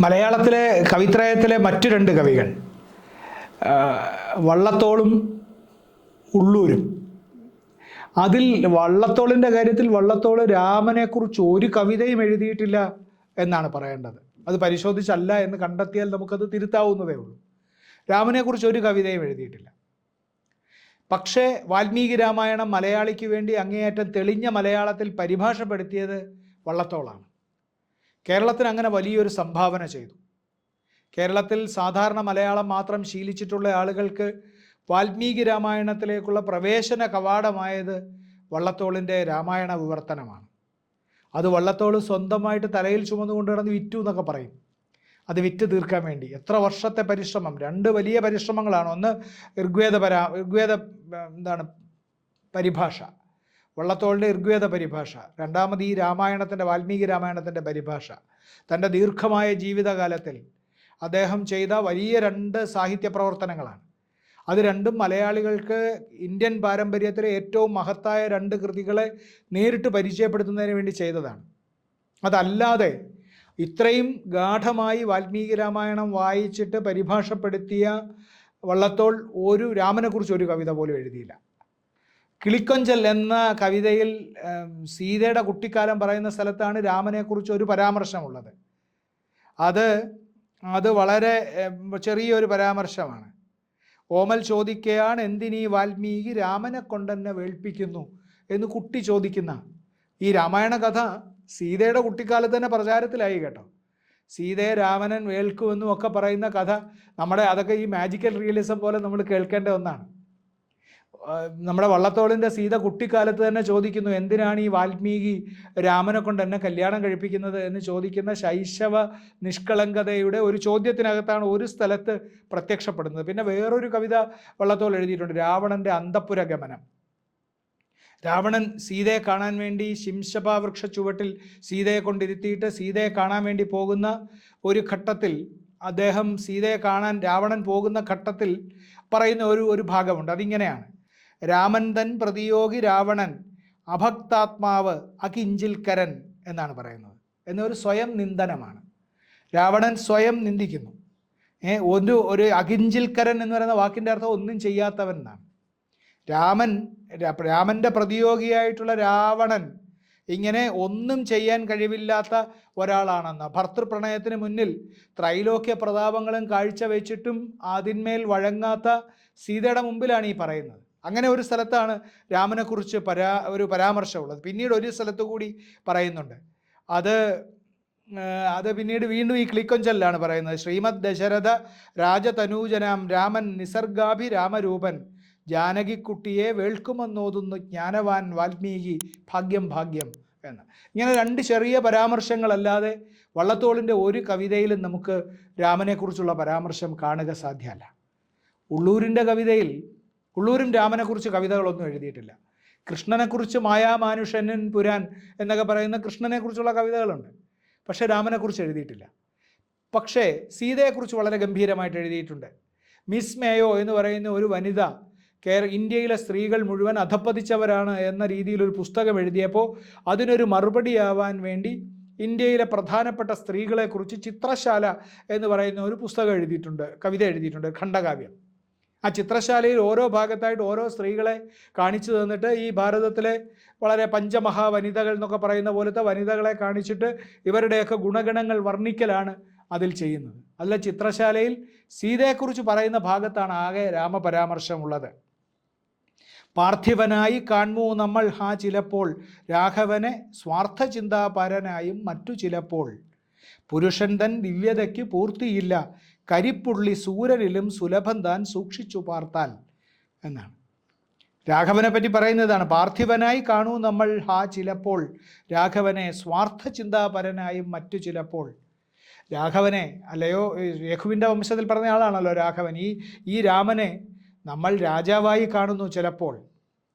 മലയാളത്തിലെ കവിത്രയത്തിലെ മറ്റു രണ്ട് കവികൾ വള്ളത്തോളും ഉള്ളൂരും. അതിൽ വള്ളത്തോളിന്റെ കാര്യത്തിൽ വള്ളത്തോൾ രാമനെക്കുറിച്ച് ഒരു കവിതയും എഴുതിയിട്ടില്ല എന്നാണ് പറയേണ്ടത്. അത് പരിശോധിച്ചല്ല എന്ന് കണ്ടെത്തിയാൽ നമുക്കത് തിരുത്താവുന്നതേ ഉള്ളൂ. രാമനെക്കുറിച്ച് ഒരു കവിതയും എഴുതിയിട്ടില്ല. പക്ഷേ വാൽമീകി രാമായണം മലയാളിക്ക് വേണ്ടി അങ്ങേയറ്റം തെളിഞ്ഞ മലയാളത്തിൽ പരിഭാഷപ്പെടുത്തിയത് വള്ളത്തോളാണ്. കേരളത്തിന് അങ്ങനെ വലിയൊരു സംഭാവന ചെയ്തു. കേരളത്തിൽ സാധാരണ മലയാളം മാത്രം ശീലിച്ചിട്ടുള്ള ആളുകൾക്ക് വാൽമീകി രാമായണത്തിലേക്കുള്ള പ്രവേശന കവാടമായത് വള്ളത്തോളിന്റെ രാമായണ വിവർത്തനമാണ്. അത് വള്ളത്തോൾ സ്വന്തമായിട്ട് തലയിൽ ചുമന്നുകൊണ്ട് കിടന്ന് വിറ്റു എന്നൊക്കെ പറയും. അത് വിറ്റ് തീർക്കാൻ വേണ്ടി. എത്ര വർഷത്തെ പരിശ്രമം? രണ്ട് വലിയ പരിശ്രമങ്ങളാണ്. ഒന്ന് ഋഗ്വേദ പരാ ഋഗ്വേദ എന്താണ്? പരിഭാഷ. വള്ളത്തോളിന്റെ ഋഗ്വേദ പരിഭാഷ രണ്ടാമത് ഈ രാമായണത്തിന്റെ വാൽമീകി രാമായണത്തിന്റെ പരിഭാഷ. തന്റെ ദീർഘമായ ജീവിതകാലത്തിൽ അദ്ദേഹം ചെയ്ത വലിയ രണ്ട് സാഹിത്യ പ്രവർത്തനങ്ങളാണ് അത് രണ്ടും മലയാളികൾക്ക് ഇന്ത്യൻ പാരമ്പര്യത്തിലെ ഏറ്റവും മഹത്തായ രണ്ട് കൃതികളെ നേരിട്ട് പരിചയപ്പെടുത്തുന്നതിന് വേണ്ടി ചെയ്തതാണ്. അതല്ലാതെ ഇത്രയും ഗാഠമായി വാൽമീകി രാമായണം വായിച്ചിട്ട് പരിഭാഷപ്പെടുത്തിയ വള്ളത്തോൾ ഒരു രാമനെക്കുറിച്ച് ഒരു കവിത പോലും എഴുതിയില്ല. കിളിക്കൊഞ്ചൽ എന്ന കവിതയിൽ സീതയുടെ കുട്ടിക്കാലം പറയുന്ന സ്ഥലത്താണ് രാമനെക്കുറിച്ച് ഒരു പരാമർശമുള്ളത്. അത് അത് വളരെ ചെറിയൊരു പരാമർശമാണ്. ഓമൽ ചോദിക്കുകയാണ് എന്തിനീ വാൽമീകി രാമനെ കൊണ്ടെന്നെ വേൾപ്പിക്കുന്നു എന്ന് കുട്ടി ചോദിക്കുന്ന ഈ രാമായണ കഥ സീതയുടെ കുട്ടിക്കാലത്ത് തന്നെ പ്രചാരത്തിലായി കേട്ടോ. സീതയെ രാവണൻ വേൽക്കുമെന്നും ഒക്കെ പറയുന്ന കഥ നമ്മുടെ അതൊക്കെ ഈ മാജിക്കൽ റിയലിസം പോലെ നമ്മൾ കേൾക്കേണ്ട ഒന്നാണ്. നമ്മുടെ വള്ളത്തോളിന്റെ സീത കുട്ടിക്കാലത്ത് തന്നെ ചോദിക്കുന്നു എന്തിനാണ് ഈ വാൽമീകി രാമനെ കൊണ്ട് എന്നെ കല്യാണം കഴിപ്പിക്കുന്നത് എന്ന് ചോദിക്കുന്ന ശൈശവ നിഷ്കളങ്കതയുടെ ഒരു ചോദ്യത്തിനകത്താണ് ഒരു സ്ഥലത്ത് പ്രത്യക്ഷപ്പെടുന്നത്. പിന്നെ വേറൊരു കവിത വള്ളത്തോൾ എഴുതിയിട്ടുണ്ട് രാവണന്റെ അന്തപ്പുര ഗമനം. രാവണൻ സീതയെ കാണാൻ വേണ്ടി ശിംശപാവൃക്ഷ ചുവട്ടിൽ സീതയെ കൊണ്ടിരുത്തിയിട്ട് സീതയെ കാണാൻ വേണ്ടി പോകുന്ന ഒരു ഘട്ടത്തിൽ അദ്ദേഹം സീതയെ കാണാൻ രാവണൻ പോകുന്ന ഘട്ടത്തിൽ പറയുന്ന ഒരു ഒരു ഭാഗമുണ്ട്. അതിങ്ങനെയാണ്. രാമൻ തൻ പ്രതിയോഗി രാവണൻ അഭക്താത്മാവ് അകിഞ്ചിൽക്കരൻ എന്നാണ് പറയുന്നത്. എന്നൊരു സ്വയം നിന്ദനമാണ്. രാവണൻ സ്വയം നിന്ദിക്കുന്നു. ഒരു ഒരു അകിഞ്ചിൽക്കരൻ എന്ന് പറയുന്ന വാക്കിന്റെ അർത്ഥം ഒന്നും ചെയ്യാത്തവൻ എന്നാണ്. രാമൻ രാമന്റെ പ്രതിയോഗിയായിട്ടുള്ള രാവണൻ ഇങ്ങനെ ഒന്നും ചെയ്യാൻ കഴിവില്ലാത്ത ഒരാളാണെന്ന് ഭർത്തൃപ്രണയത്തിന് മുന്നിൽ ത്രൈലോക്യ പ്രതാപങ്ങളും കാഴ്ചവെച്ചിട്ടും അതിന്മേൽ വഴങ്ങാത്ത സീതയുടെ മുമ്പിലാണ് ഈ പറയുന്നത്. അങ്ങനെ ഒരു സ്ഥലത്താണ് രാമനെക്കുറിച്ച് പരാ ഒരു പരാമർശമുള്ളത്. പിന്നീട് ഒരു സ്ഥലത്ത് കൂടി പറയുന്നുണ്ട്. അത് അത് പിന്നീട് വീണ്ടും ഈ ക്ലിക്കൊഞ്ചലിലാണ് പറയുന്നത്. ശ്രീമദ് ദശരഥ രാജതനൂജനാം രാമൻ നിസർഗാഭി രാമരൂപൻ ജാനകിക്കുട്ടിയെ വേൾക്കുമെന്നോതുന്നു ജ്ഞാനവാൻ വാൽമീകി ഭാഗ്യം ഭാഗ്യം എന്ന്. ഇങ്ങനെ രണ്ട് ചെറിയ പരാമർശങ്ങളല്ലാതെ വള്ളത്തോളിന്റെ ഒരു കവിതയിലും നമുക്ക് രാമനെക്കുറിച്ചുള്ള പരാമർശം കാണുക സാധ്യമല്ല. ഉള്ളൂരിന്റെ കവിതയിൽ ഉള്ളൂരും രാമനെക്കുറിച്ച് കവിതകളൊന്നും എഴുതിയിട്ടില്ല. കൃഷ്ണനെക്കുറിച്ച് മായാമാനുഷനൻ പുരാൻ എന്നൊക്കെ പറയുന്ന കൃഷ്ണനെക്കുറിച്ചുള്ള കവിതകളുണ്ട്. പക്ഷേ രാമനെക്കുറിച്ച് എഴുതിയിട്ടില്ല. പക്ഷേ സീതയെക്കുറിച്ച് വളരെ ഗംഭീരമായിട്ട് എഴുതിയിട്ടുണ്ട്. മിസ് മേയോ എന്ന് പറയുന്ന ഒരു വനിത കേര ഇന്ത്യയിലെ സ്ത്രീകൾ മുഴുവൻ അധപ്പതിച്ചവരാണ് എന്ന രീതിയിൽ ഒരു പുസ്തകം എഴുതിയപ്പോൾ അതിനൊരു മറുപടിയാവാൻ വേണ്ടി ഇന്ത്യയിലെ പ്രധാനപ്പെട്ട സ്ത്രീകളെക്കുറിച്ച് ചിത്രശാല എന്ന് പറയുന്ന ഒരു പുസ്തകം എഴുതിയിട്ടുണ്ട് കവിത എഴുതിയിട്ടുണ്ട് ഖണ്ഡകാവ്യം. ആ ചിത്രശാലയിൽ ഓരോ ഭാഗത്തായിട്ട് ഓരോ സ്ത്രീകളെ കാണിച്ചു തന്നിട്ട് ഈ ഭാരതത്തിലെ വളരെ പഞ്ചമഹാ വനിതകൾ എന്നൊക്കെ പറയുന്ന പോലത്തെ വനിതകളെ കാണിച്ചിട്ട് ഇവരുടെയൊക്കെ ഗുണഗണങ്ങൾ വർണിക്കലാണ് അതിൽ ചെയ്യുന്നത്. അല്ല ചിത്രശാലയിൽ സീതയെക്കുറിച്ച് പറയുന്ന ഭാഗത്താണ് ആകെ രാമപരാമർശമുള്ളത്. പാർത്ഥിവനായി കാൺമൂ നമ്മൾ ഹാ ചിലപ്പോൾ രാഘവനെ സ്വാർത്ഥചിന്താപരനായും മറ്റു ചിലപ്പോൾ. പുരുഷൻ തൻ ദിവ്യതയ്ക്ക് പൂർത്തിയില്ല കരിപ്പുള്ളി സൂരനിലും സുലഭം താൻ സൂക്ഷിച്ചു പാർത്താൽ എന്നാണ്. രാഘവനെ പറ്റി പറയുന്നതാണ് പാർത്ഥിവനായി കാണൂ നമ്മൾ ഹാ ചിലപ്പോൾ രാഘവനെ സ്വാർത്ഥ ചിന്താപരനായും മറ്റു ചിലപ്പോൾ. രാഘവനെ അല്ലയോ രഘുവിന്റെ വംശത്തിൽ പറഞ്ഞ ആളാണല്ലോ രാഘവൻ ഈ ഈ രാമനെ നമ്മൾ രാജാവായി കാണുന്നു ചിലപ്പോൾ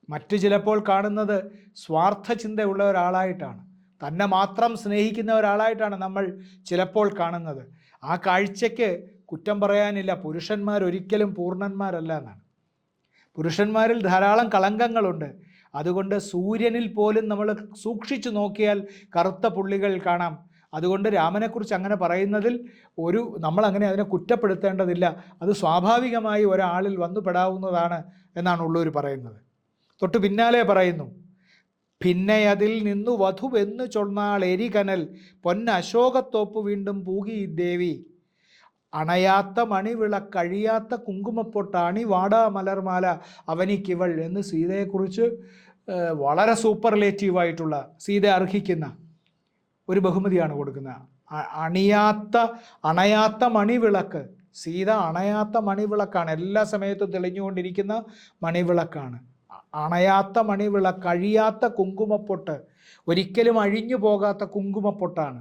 മറ്റു ചിലപ്പോൾ കാണുന്നത് സ്വാർത്ഥ ചിന്തയുള്ള ഒരാളായിട്ടാണ് തന്നെ മാത്രം സ്നേഹിക്കുന്ന ഒരാളായിട്ടാണ് നമ്മൾ ചിലപ്പോൾ കാണുന്നത്. ആ കാഴ്ചയ്ക്ക് കുറ്റം പറയാനില്ല. പുരുഷന്മാർ ഒരിക്കലും പൂർണന്മാരല്ല എന്നാണ് പുരുഷന്മാരിൽ ധാരാളം കളങ്കങ്ങളുണ്ട്. അതുകൊണ്ട് സൂര്യനിൽ പോലും നമ്മൾ സൂക്ഷിച്ചു നോക്കിയാൽ കറുത്ത പുള്ളികൾ കാണാം. അതുകൊണ്ട് രാമനെക്കുറിച്ച് അങ്ങനെ പറയുന്നതിൽ ഒരു നമ്മൾ അങ്ങനെ അതിനെ കുറ്റപ്പെടുത്തേണ്ടതില്ല. അത് സ്വാഭാവികമായി ഒരാളിൽ വന്നുപെടാവുന്നതാണ് എന്നാണ് ഉള്ളൂർ പറയുന്നത്. തൊട്ട് പിന്നാലെ പറയുന്നു പിന്നെ അതിൽ നിന്നു വധുവെന്നു ചൊന്നാൾ എരികനൽ പൊന്നശോകത്തോപ്പ് വീണ്ടും പൂകി ദേവി. അണയാത്ത മണിവിള കഴിയാത്ത കുങ്കുമപ്പൊട്ടാണി വാടാ മലർമാല അവനിക്കിവൾ എന്ന് സീതയെക്കുറിച്ച് വളരെ സൂപ്പർലേറ്റീവായിട്ടുള്ള സീത അർഹിക്കുന്ന ഒരു ബഹുമതിയാണ് കൊടുക്കുന്നത് അണിയാത്ത അണയാത്ത മണിവിളക്ക് സീത അണയാത്ത മണിവിളക്കാണ് എല്ലാ സമയത്തും തെളിഞ്ഞുകൊണ്ടിരിക്കുന്ന മണിവിളക്കാണ് അണയാത്ത മണിവിള കഴിയാത്ത കുങ്കുമപ്പൊട്ട്. ഒരിക്കലും അഴിഞ്ഞു പോകാത്ത കുങ്കുമപ്പൊട്ടാണ്.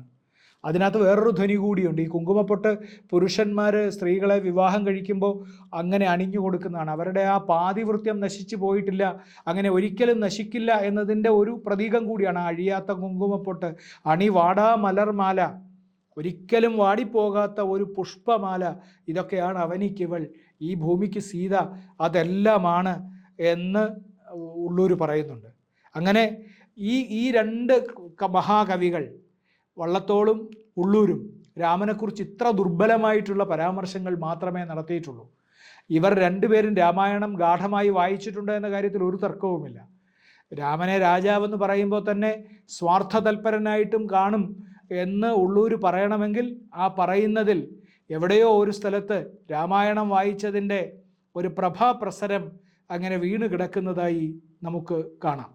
അതിനകത്ത് വേറൊരു ധ്വനി കൂടിയുണ്ട്. ഈ കുങ്കുമപ്പൊട്ട് പുരുഷന്മാർ സ്ത്രീകളെ വിവാഹം കഴിക്കുമ്പോൾ അങ്ങനെ അണിഞ്ഞു കൊടുക്കുന്നതാണ്. അവരുടെ ആ പാതിവൃത്യം നശിച്ചു പോയിട്ടില്ല. അങ്ങനെ ഒരിക്കലും നശിക്കില്ല എന്നതിന്റെ ഒരു പ്രതീകം കൂടിയാണ് അഴിയാത്ത കുങ്കുമപ്പൊട്ട്. അണി വാടാ മലർമാല. ഒരിക്കലും വാടിപ്പോകാത്ത ഒരു പുഷ്പമാല. ഇതൊക്കെയാണ് അവനിക്കിവൾ. ഈ ഭൂമിക്ക് സീത അതെല്ലാമാണ് എന്ന് ഉള്ളൂർ പറയുന്നുണ്ട്. അങ്ങനെ ഈ ഈ രണ്ട് മഹാകവികൾ വള്ളത്തോളും ഉള്ളൂരും രാമനെക്കുറിച്ച് ഇത്ര ദുർബലമായിട്ടുള്ള പരാമർശങ്ങൾ മാത്രമേ നടത്തിയിട്ടുള്ളൂ. ഇവർ രണ്ടുപേരും രാമായണം ഗാഠമായി വായിച്ചിട്ടുണ്ട് എന്ന കാര്യത്തിൽ ഒരു തർക്കവുമില്ല. രാമനെ രാജാവെന്ന് പറയുമ്പോൾ തന്നെ സ്വാർത്ഥ തൽപരനായിട്ടും കാണും എന്ന് ഉള്ളൂർ പറയണമെങ്കിൽ ആ പറയുന്നതിൽ എവിടെയോ ഒരു സ്ഥലത്ത് രാമായണം വായിച്ചതിന്റെ ഒരു പ്രഭാപ്രസരം അങ്ങനെ വീണ് കിടക്കുന്നതായി നമുക്ക് കാണാം.